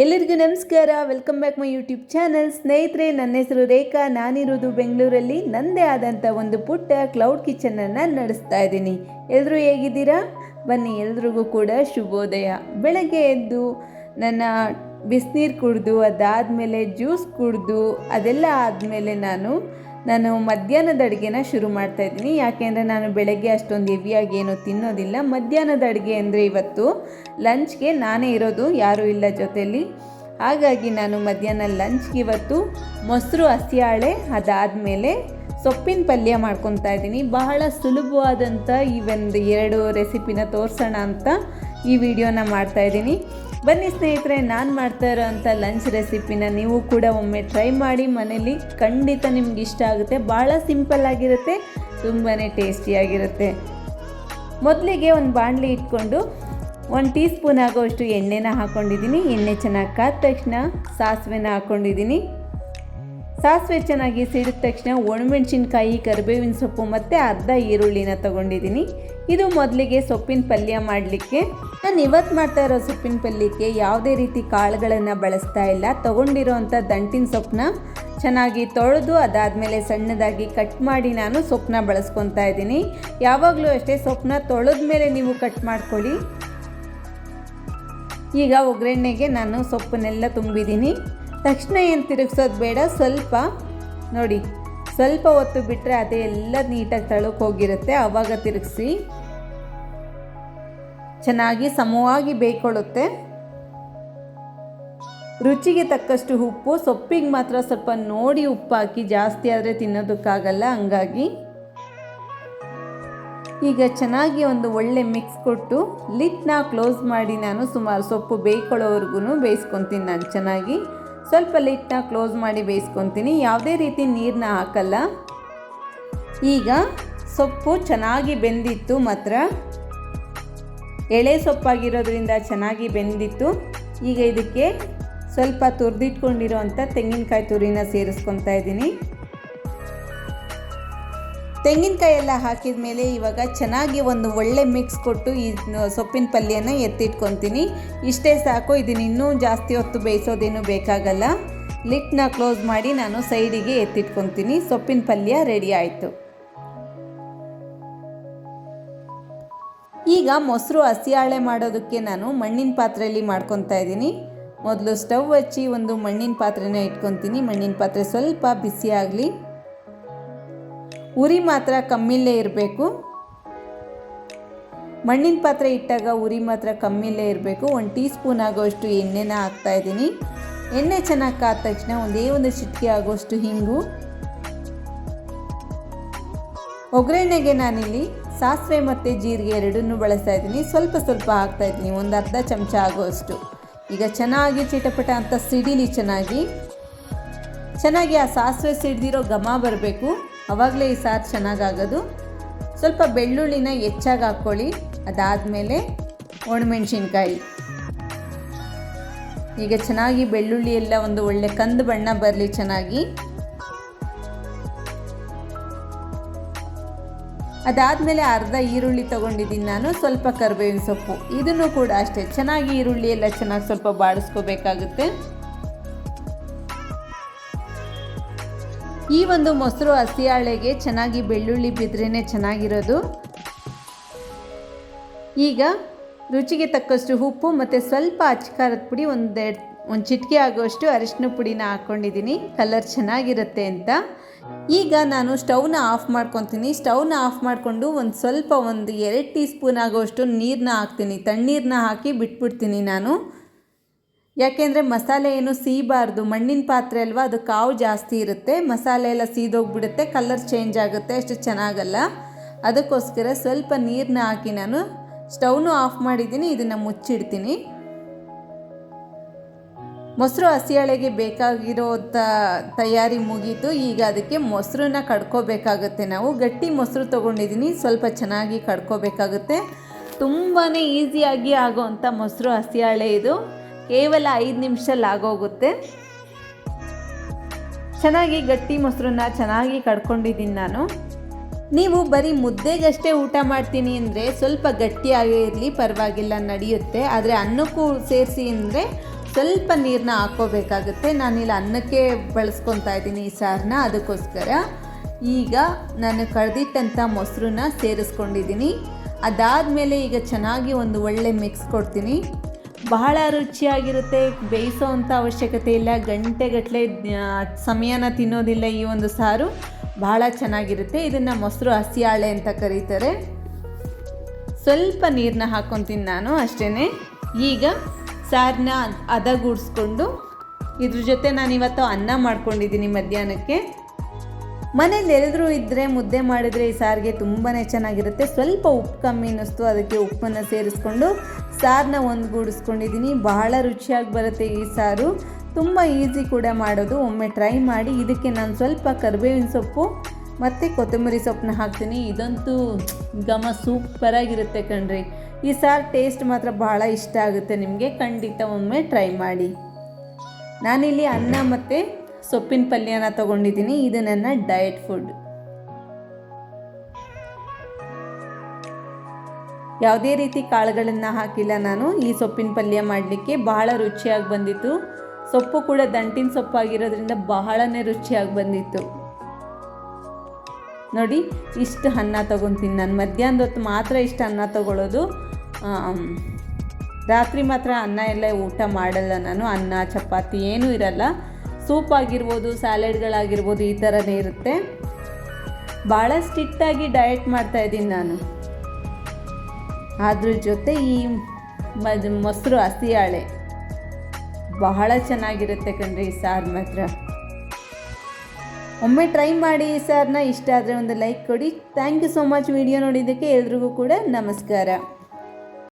ಎಲ್ಲರಿಗೂ ನಮಸ್ಕಾರ. Welcome back my YouTube channel ಸ್ನೇಹಿತರೆ, ನನ್ನ ಹೆಸರು ರೇಖಾ. ನಾನಿರೋದು ಬೆಂಗಳೂರಲ್ಲಿ. ನನ್ನದೇ ಆದಂಥ ಒಂದು ಪುಟ್ಟ ಕ್ಲೌಡ್ ಕಿಚನನ್ನು ನಡೆಸ್ತಾ ಇದ್ದೀನಿ. ಎಲ್ಲರೂ ಹೇಗಿದ್ದೀರಾ? ಬನ್ನಿ, ಎಲ್ರಿಗೂ ಕೂಡ ಶುಭೋದಯ. ಬೆಳಗ್ಗೆ ಎದ್ದು ನನ್ನ ಬಿಸಿನೀರು ಕುಡಿದು, ಅದಾದಮೇಲೆ ಜ್ಯೂಸ್ ಕುಡಿದು, ಅದೆಲ್ಲ ಆದಮೇಲೆ ನಾನು ನಾನು ಮಧ್ಯಾಹ್ನದ ಅಡುಗೆನ ಶುರು ಮಾಡ್ತಾ ಇದ್ದೀನಿ. ಯಾಕೆಂದರೆ ನಾನು ಬೆಳಗ್ಗೆ ಅಷ್ಟೊಂದು ಹೆವಿಯಾಗಿ ಏನೂ ತಿನ್ನೋದಿಲ್ಲ. ಮಧ್ಯಾಹ್ನದ ಅಡುಗೆ ಅಂದರೆ ಇವತ್ತು ಲಂಚ್ಗೆ ನಾನೇ ಇರೋದು, ಯಾರೂ ಇಲ್ಲ ಜೊತೆಯಲ್ಲಿ ಹಾಗಾಗಿ ನಾನು ಮಧ್ಯಾಹ್ನ ಲಂಚ್ಗೆ ಇವತ್ತು ಮೊಸರು, ಹಸಿಯಾಳೆ ಅದಾದಮೇಲೆ ಸೊಪ್ಪಿನ ಪಲ್ಯ ಮಾಡ್ಕೊತಾ ಇದ್ದೀನಿ. ಬಹಳ ಸುಲಭವಾದಂಥ ಈ ಒಂದು ಎರಡು ರೆಸಿಪಿನ ತೋರಿಸೋಣ ಅಂತ ಈ ವಿಡಿಯೋನ ಮಾಡ್ತಾ ಇದ್ದೀನಿ. ಬನ್ನಿ ಸ್ನೇಹಿತರೆ, ನಾನು ಮಾಡ್ತಾ ಇರೋವಂಥ ಲಂಚ್ ರೆಸಿಪಿನ ನೀವು ಕೂಡ ಒಮ್ಮೆ ಟ್ರೈ ಮಾಡಿ ಮನೇಲಿ. ಖಂಡಿತ ನಿಮ್ಗೆ ಇಷ್ಟ ಆಗುತ್ತೆ. ಭಾಳ ಸಿಂಪಲ್ ಆಗಿರುತ್ತೆ ತುಂಬಾ ಟೇಸ್ಟಿಯಾಗಿರುತ್ತೆ ಮೊದಲಿಗೆ ಒಂದು ಬಾಣಲಿ ಇಟ್ಕೊಂಡು ಒಂದು ಟೀ ಸ್ಪೂನ್ ಆಗೋಷ್ಟು ಎಣ್ಣೆನ ಹಾಕ್ಕೊಂಡಿದ್ದೀನಿ ಎಣ್ಣೆ ಚೆನ್ನಾಗಿ ಕಾದ ತಕ್ಷಣ ಸಾಸಿವೆನ ಹಾಕ್ಕೊಂಡಿದ್ದೀನಿ ಸಾಸಿವೆ ಚೆನ್ನಾಗಿ ಸಿಡಿದ ತಕ್ಷಣ ಒಣಮೆಣಸಿನ್ಕಾಯಿ, ಕರಿಬೇವಿನ ಸೊಪ್ಪು ಮತ್ತು ಅರ್ಧ ಈರುಳ್ಳಿನ ತೊಗೊಂಡಿದ್ದೀನಿ. ಇದು ಮೊದಲಿಗೆ ಸೊಪ್ಪಿನ ಪಲ್ಯ ಮಾಡಲಿಕ್ಕೆ. ನಾನು ಇವತ್ತು ಮಾಡ್ತಾ ಇರೋ ಸೊಪ್ಪಿನ ಪಲ್ಯಕ್ಕೆ ಯಾವುದೇ ರೀತಿ ಕಾಳುಗಳನ್ನು ಬಳಸ್ತಾ ಇಲ್ಲ. ತೊಗೊಂಡಿರೋವಂಥ ದಂಟಿನ ಸೊಪ್ಪನ್ನ ಚೆನ್ನಾಗಿ ತೊಳೆದು ಅದಾದಮೇಲೆ ಸಣ್ಣದಾಗಿ ಕಟ್ ಮಾಡಿ ನಾನು ಸೊಪ್ಪನ್ನ ಬಳಸ್ಕೊತಾ ಇದ್ದೀನಿ. ಯಾವಾಗಲೂ ಅಷ್ಟೇ ಸೊಪ್ಪನ್ನ ತೊಳೆದ ಮೇಲೆ ನೀವು ಕಟ್ ಮಾಡ್ಕೊಳ್ಳಿ. ಈಗ ಒಗ್ಗರಣೆಗೆ ನಾನು ಸೊಪ್ಪನ್ನೆಲ್ಲ ತುಂಬಿದ್ದೀನಿ. ತಕ್ಷಣ ಏನು ತಿರುಗಿಸೋದು ಬೇಡ, ಸ್ವಲ್ಪ ನೋಡಿ, ಸ್ವಲ್ಪ ಹೊತ್ತು ಬಿಟ್ಟರೆ ಅದೇ ಎಲ್ಲ ನೀಟಾಗಿ ತಳಕ್ಕೆ ಹೋಗಿರುತ್ತೆ. ಆವಾಗ ತಿರುಗಿಸಿ. ಚೆನ್ನಾಗಿ ಸಮವಾಗಿ ಬೇಯ್ಕೊಳ್ಳುತ್ತೆ. ರುಚಿಗೆ ತಕ್ಕಷ್ಟು ಉಪ್ಪು, ಸೊಪ್ಪಿಗೆ ಮಾತ್ರ ಸ್ವಲ್ಪ ನೋಡಿ ಉಪ್ಪು ಹಾಕಿ, ಜಾಸ್ತಿ ಆದರೆ ತಿನ್ನೋದಕ್ಕಾಗಲ್ಲ, ಹಂಗಾಗಿ. ಈಗ ಚೆನ್ನಾಗಿ ಒಂದು ಒಳ್ಳೆ ಮಿಕ್ಸ್ ಕೊಟ್ಟು ಲಿಟ್ನ ಕ್ಲೋಸ್ ಮಾಡಿ ನಾನು ಸುಮಾರು ಸೊಪ್ಪು ಬೇಯ್ಕೊಳ್ಳೋವರೆಗೂ ಬೇಯಿಸ್ಕೊತೀನಿ ನಾನು ಚೆನ್ನಾಗಿ. ಸ್ವಲ್ಪ ಲಿಟ್ನ ಕ್ಲೋಸ್ ಮಾಡಿ ಬೇಯಿಸ್ಕೊತೀನಿ. ಯಾವುದೇ ರೀತಿ ನೀರನ್ನ ಹಾಕಲ್ಲ. ಈಗ ಸೊಪ್ಪು ಚೆನ್ನಾಗಿ ಬೆಂದಿತ್ತು ಮಾತ್ರ ಎಳೆ ಸೊಪ್ಪಾಗಿರೋದ್ರಿಂದ ಚೆನ್ನಾಗಿ ಬೆಂದಿತ್ತು. ಈಗ ಇದಕ್ಕೆ ಸ್ವಲ್ಪ ತುರಿದಿಟ್ಕೊಂಡಿರೋವಂಥ ತೆಂಗಿನಕಾಯಿ ತುರಿನ ಸೇರಿಸ್ಕೊತಾ ಇದ್ದೀನಿ. ತೆಂಗಿನಕಾಯಿ ಎಲ್ಲ ಹಾಕಿದ ಮೇಲೆ ಇವಾಗ ಚೆನ್ನಾಗಿ ಒಂದು ಒಳ್ಳೆ ಮಿಕ್ಸ್ ಕೊಟ್ಟು ಈ ಸೊಪ್ಪಿನ ಪಲ್ಯನ ಎತ್ತಿಟ್ಕೊತೀನಿ. ಇಷ್ಟೇ ಸಾಕು, ಇದನ್ನು ಇನ್ನೂ ಜಾಸ್ತಿ ಹೊತ್ತು ಬೇಯಿಸೋದೇನು ಬೇಕಾಗಲ್ಲ. ಲಿಟ್ನ ಕ್ಲೋಸ್ ಮಾಡಿ ನಾನು ಸೈಡಿಗೆ ಎತ್ತಿಟ್ಕೊತೀನಿ. ಸೊಪ್ಪಿನ ಪಲ್ಯ ರೆಡಿ ಆಯಿತು. ಈಗ ಮೊಸರು ಹಸಿಯಾಳೆ ಮಾಡೋದಕ್ಕೆ ನಾನು ಮಣ್ಣಿನ ಪಾತ್ರೆಯಲ್ಲಿ ಮಾಡ್ಕೊತಾ ಇದ್ದೀನಿ. ಮೊದಲು ಸ್ಟವ್ ಹಚ್ಚಿ ಒಂದು ಮಣ್ಣಿನ ಪಾತ್ರೆನ ಇಟ್ಕೊತೀನಿ. ಮಣ್ಣಿನ ಪಾತ್ರೆ ಸ್ವಲ್ಪ ಬಿಸಿ ಆಗಲಿ. ಉರಿ ಮಾತ್ರ ಕಮ್ಮಿಲೇ ಇರಬೇಕು. ಮಣ್ಣಿನ ಪಾತ್ರೆ ಇಟ್ಟಾಗ ಉರಿ ಮಾತ್ರ ಕಮ್ಮಿಲೇ ಇರಬೇಕು. ಒಂದು ಟೀ ಸ್ಪೂನ್ ಆಗೋಷ್ಟು ಎಣ್ಣೆನ ಹಾಕ್ತಾ ಇದ್ದೀನಿ. ಎಣ್ಣೆ ಚೆನ್ನಾಗಿ ಕಾದ ತಕ್ಷಣ ಒಂದೇ ಒಂದು ಚಿಟಿಕೆ ಆಗೋಷ್ಟು ಹಿಂಗು. ಒಗ್ಗರಣೆಗೆ ನಾನಿಲ್ಲಿ ಸಾಸಿವೆ ಮತ್ತು ಜೀರಿಗೆ ಎರಡನ್ನೂ ಬಳಸ್ತಾ ಇದ್ದೀನಿ. ಸ್ವಲ್ಪ ಸ್ವಲ್ಪ ಹಾಕ್ತಾ ಇದ್ದೀನಿ. ಒಂದು ಅರ್ಧ ಚಮಚ ಆಗುವಷ್ಟು. ಈಗ ಚೆನ್ನಾಗಿ ಚಿಟಪಟ ಅಂತ ಸಿಡಿಲಿ ಚೆನ್ನಾಗಿ. ಚೆನ್ನಾಗಿ ಆ ಸಾಸಿವೆ ಸಿಡ್ದಿರೋ ಘಮ ಬರಬೇಕು. ಆವಾಗಲೇ ಈ ಸಾರು ಚೆನ್ನಾಗಾಗೋದು. ಸ್ವಲ್ಪ ಬೆಳ್ಳುಳ್ಳಿನ ಹೆಚ್ಚಾಗಿ ಹಾಕ್ಕೊಳ್ಳಿ. ಅದಾದಮೇಲೆ ಒಣಮೆಣ್ಸಿನ್ಕಾಯಿ. ಈಗ ಚೆನ್ನಾಗಿ ಬೆಳ್ಳುಳ್ಳಿ ಎಲ್ಲ ಒಂದು ಒಳ್ಳೆ ಕಂದು ಬಣ್ಣ ಬರಲಿ ಚೆನ್ನಾಗಿ. ಅದಾದಮೇಲೆ ಅರ್ಧ ಈರುಳ್ಳಿ ತೊಗೊಂಡಿದ್ದೀನಿ ನಾನು, ಸ್ವಲ್ಪ ಕರಿಬೇವಿನ ಸೊಪ್ಪು. ಇದನ್ನು ಕೂಡ ಅಷ್ಟೇ, ಚೆನ್ನಾಗಿ ಈರುಳ್ಳಿ ಎಲ್ಲ ಚೆನ್ನಾಗಿ ಸ್ವಲ್ಪ ಬಾಡಿಸ್ಕೋಬೇಕಾಗುತ್ತೆ. ಈ ಒಂದು ಮೊಸರು ಹಸಿಯಾಳೆಗೆ ಚೆನ್ನಾಗಿ ಬೆಳ್ಳುಳ್ಳಿ ಬಿದ್ರೇ ಚೆನ್ನಾಗಿರೋದು. ಈಗ ರುಚಿಗೆ ತಕ್ಕಷ್ಟು ಉಪ್ಪು ಮತ್ತು ಸ್ವಲ್ಪ ಅಚ್ಕಾರದ ಪುಡಿ ಒಂದೆರಡು ಒಂದು ಚಿಟಿಕೆ ಆಗೋಷ್ಟು ಅರಿಶಿನ ಪುಡಿನ ಹಾಕ್ಕೊಂಡಿದ್ದೀನಿ ಕಲರ್ ಚೆನ್ನಾಗಿರುತ್ತೆ ಅಂತ. ಈಗ ನಾನು ಸ್ಟವ್ನ ಆಫ್ ಮಾಡ್ಕೊತೀನಿ. ಸ್ಟವ್ನ ಆಫ್ ಮಾಡಿಕೊಂಡು ಒಂದು ಸ್ವಲ್ಪ ಒಂದು ಎರಡು ಟೀ ಸ್ಪೂನ್ ಆಗೋಷ್ಟು ನೀರನ್ನ ಹಾಕ್ತೀನಿ. ತಣ್ಣೀರನ್ನ ಹಾಕಿ ಬಿಟ್ಬಿಡ್ತೀನಿ ನಾನು. ಯಾಕೆಂದರೆ ಮಸಾಲೆ ಏನು ಸೀಬಾರ್ದು. ಮಣ್ಣಿನ ಪಾತ್ರೆ ಅಲ್ವಾ, ಅದು ಕಾವು ಜಾಸ್ತಿ ಇರುತ್ತೆ. ಮಸಾಲೆ ಎಲ್ಲ ಸೀದೋಗ್ಬಿಡುತ್ತೆ. ಕಲರ್ ಚೇಂಜ್ ಆಗುತ್ತೆ. ಅಷ್ಟು ಚೆನ್ನಾಗಲ್ಲ. ಅದಕ್ಕೋಸ್ಕರ ಸ್ವಲ್ಪ ನೀರನ್ನ ಹಾಕಿ ನಾನು ಸ್ಟವ್ನು ಆಫ್ ಮಾಡಿದ್ದೀನಿ. ಇದನ್ನು ಮುಚ್ಚಿಡ್ತೀನಿ. ಮೊಸರು ಹಸಿಯಾಳೆಗೆ ಬೇಕಾಗಿರೋ ತಯಾರಿ ಮುಗೀತು. ಈಗ ಅದಕ್ಕೆ ಮೊಸರನ್ನ ಕಡ್ಕೋಬೇಕಾಗುತ್ತೆ ನಾವು. ಗಟ್ಟಿ ಮೊಸರು ತೊಗೊಂಡಿದ್ದೀನಿ ಸ್ವಲ್ಪ ಚೆನ್ನಾಗಿ ಕಡ್ಕೋಬೇಕಾಗುತ್ತೆ. ತುಂಬಾ ಈಸಿಯಾಗಿ ಆಗೋವಂಥ ಮೊಸರು ಹಸಿಯಾಳೆ ಇದು. ಕೇವಲ ಐದು ನಿಮಿಷಲ್ಲಿ ಆಗೋಗುತ್ತೆ. ಚೆನ್ನಾಗಿ ಗಟ್ಟಿ ಮೊಸರನ್ನ ಚೆನ್ನಾಗಿ ಕಡ್ಕೊಂಡಿದ್ದೀನಿ ನಾನು. ನೀವು ಬರೀ ಮುದ್ದೆಗಷ್ಟೇ ಊಟ ಮಾಡ್ತೀನಿ ಅಂದರೆ ಸ್ವಲ್ಪ ಗಟ್ಟಿಯಾಗೇ ಇರಲಿ ಪರವಾಗಿಲ್ಲ, ನಡೆಯುತ್ತೆ. ಆದರೆ ಅನ್ನಕ್ಕೂ ಸೇರಿಸಿ ಅಂದರೆ ಸ್ವಲ್ಪ ನೀರನ್ನ ಹಾಕ್ಕೋಬೇಕಾಗುತ್ತೆ ನಾನಿಲ್ಲಿ ಅನ್ನಕ್ಕೆ ಬಳಸ್ಕೊತಾ ಇದ್ದೀನಿ ಈ ಸಾರನ್ನ ಅದಕ್ಕೋಸ್ಕರ ಈಗ ನಾನು ಕಡ್ದಿಟ್ಟಂಥ ಮೊಸರನ್ನ ಸೇರಿಸ್ಕೊಂಡಿದ್ದೀನಿ. ಅದಾದಮೇಲೆ ಈಗ ಚೆನ್ನಾಗಿ ಒಂದು ಒಳ್ಳೆ ಮಿಕ್ಸ್ ಕೊಡ್ತೀನಿ. ಬಹಳ ರುಚಿಯಾಗಿರುತ್ತೆ. ಬೇಯಿಸೋ ಅಂಥ ಅವಶ್ಯಕತೆ ಇಲ್ಲ. ಗಂಟೆಗಟ್ಟಲೆ ಸಮಯನ ತಿನ್ನೋದಿಲ್ಲ ಈ ಒಂದು ಸಾರು. ಬಹಳ ಚೆನ್ನಾಗಿರುತ್ತೆ. ಇದನ್ನು ಮೊಸರು ಹಸಿಯಾಳೆ ಅಂತ ಕರೀತಾರೆ. ಸ್ವಲ್ಪ ನೀರನ್ನ ಹಾಕ್ಕೊತೀನಿ ನಾನು ಅಷ್ಟೇ ಈಗ ಸಾರನ್ನ ಹದಗೂಡಿಸ್ಕೊಂಡು ಇದ್ರ ಜೊತೆ ನಾನು ಇವತ್ತು ಅನ್ನ ಮಾಡ್ಕೊಂಡಿದ್ದೀನಿ ಮಧ್ಯಾಹ್ನಕ್ಕೆ. ಮನೇಲಿ ಎಲ್ಲರೂ ಇದ್ದರೆ ಮುದ್ದೆ ಮಾಡಿದರೆ ಈ ಸಾರಿಗೆ ತುಂಬಾ ಚೆನ್ನಾಗಿರುತ್ತೆ. ಸ್ವಲ್ಪ ಉಪ್ಪು ಕಮ್ಮಿ ಅನ್ನಿಸ್ತು, ಅದಕ್ಕೆ ಉಪ್ಪನ್ನು ಸೇರಿಸ್ಕೊಂಡು ಸಾರನ್ನ ಒಂದುಗೂಡಿಸ್ಕೊಂಡಿದ್ದೀನಿ. ಬಹಳ ರುಚಿಯಾಗಿ ಬರುತ್ತೆ ಈ ಸಾರು. ತುಂಬ ಈಸಿ ಕೂಡ ಮಾಡೋದು. ಒಮ್ಮೆ ಟ್ರೈ ಮಾಡಿ. ಇದಕ್ಕೆ ನಾನು ಸ್ವಲ್ಪ ಕರಿಬೇವಿನ ಸೊಪ್ಪು ಮತ್ತು ಕೊತ್ತಂಬರಿ ಸೊಪ್ಪನ್ನ ಹಾಕ್ತೀನಿ. ಇದಂತೂ ಘಮ ಸೂಪರಾಗಿರುತ್ತೆ ಕಣ್ರಿ. ಈ ಸಾರು ಟೇಸ್ಟ್ ಮಾತ್ರ ಬಹಳ ಇಷ್ಟ ಆಗುತ್ತೆ ನಿಮಗೆ. ಖಂಡಿತ ಒಮ್ಮೆ ಟ್ರೈ ಮಾಡಿ. ನಾನಿಲ್ಲಿ ಅನ್ನ ಮತ್ತು ಸೊಪ್ಪಿನ ಪಲ್ಯನ ತಗೊಂಡಿದ್ದೀನಿ. ಇದು ನನ್ನ ಡಯಟ್ ಫುಡ್. ಯಾವುದೇ ರೀತಿ ಕಾಳುಗಳನ್ನು ಹಾಕಿಲ್ಲ ನಾನು. ಈ ಸೊಪ್ಪಿನ ಪಲ್ಯ ಮಾಡಲಿಕ್ಕೆ ಬಹಳ ರುಚಿಯಾಗಿ ಬಂದಿತ್ತು. ಸೊಪ್ಪು ಕೂಡ ದಂಟಿನ ಸೊಪ್ಪಾಗಿರೋದ್ರಿಂದ ಬಹಳನೇ ರುಚಿಯಾಗಿ ಬಂದಿತ್ತು. ನೋಡಿ, ಇಷ್ಟು ಅನ್ನ ತೊಗೊತೀನಿ ನಾನು. ಮಧ್ಯಾಹ್ನದ ಹೊತ್ತು ಮಾತ್ರ ಇಷ್ಟು ಅನ್ನ ತೊಗೊಳ್ಳೋದು ರಾತ್ರಿ ಮಾತ್ರ ಅನ್ನ ಎಲ್ಲ ಊಟ ಮಾಡಲ್ಲ ನಾನು. ಅನ್ನ, ಚಪಾತಿ ಏನೂ ಇರಲ್ಲ. ಸೂಪ್ ಆಗಿರ್ಬೋದು, ಸ್ಯಾಲೆಡ್ಗಳಾಗಿರ್ಬೋದು, ಈ ಥರನೇ ಇರುತ್ತೆ. ಭಾಳ ಸ್ಟ್ರಿಕ್ಟಾಗಿ ಡಯಟ್ ಮಾಡ್ತಾ ಇದ್ದೀನಿ ನಾನು. ಅದ್ರ ಜೊತೆ ಈ ಮೊಸರು ಹಸಿಯಾಳೆ ಬಹಳ ಚೆನ್ನಾಗಿರುತ್ತೆ ಕಣ್ರಿ ಈ ಸಾರು ಮಾತ್ರ. ಒಮ್ಮೆ ಟ್ರೈ ಮಾಡಿ ಈ ಇಷ್ಟ ಆದರೆ ಒಂದು ಲೈಕ್ ಕೊಡಿ. Thank you so much video ನೋಡಿದ್ದಕ್ಕೆ ಎಲ್ರಿಗೂ ಕೂಡ ನಮಸ್ಕಾರ.